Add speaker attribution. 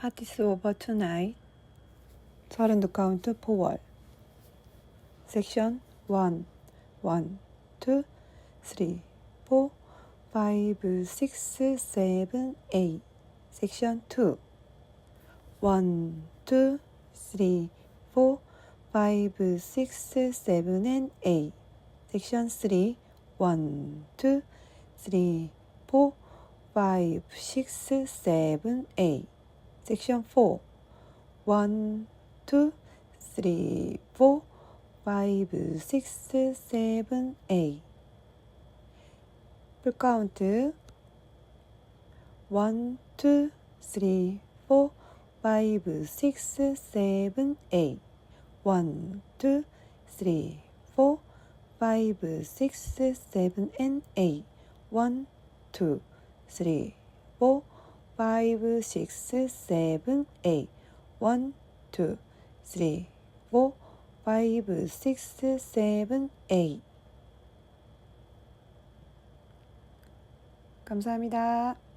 Speaker 1: Party's over tonight. 서른두 카운트 4월. 섹션 1, 1, 2, 3, 4, 5, 6, 7, 8. 섹션 2. 1, 2, 3, 4, 5, 6, 7, and 8. 섹션 3. 1, 2, 3, 4, 5, 6, 7, 8. 섹션 4. 1, 2, 3, 4, 5, 6, 7, 8. 풀카운트 1, 2, 3, 4, 5, 6, 7, 8. 1, 2, 3, 4, 5, 6, 7, and 8. 1, 2, 3, 4, 5, 6, 7, 8. 1, 2, 3, 4, 5, 6, 7, 8. 감사합니다.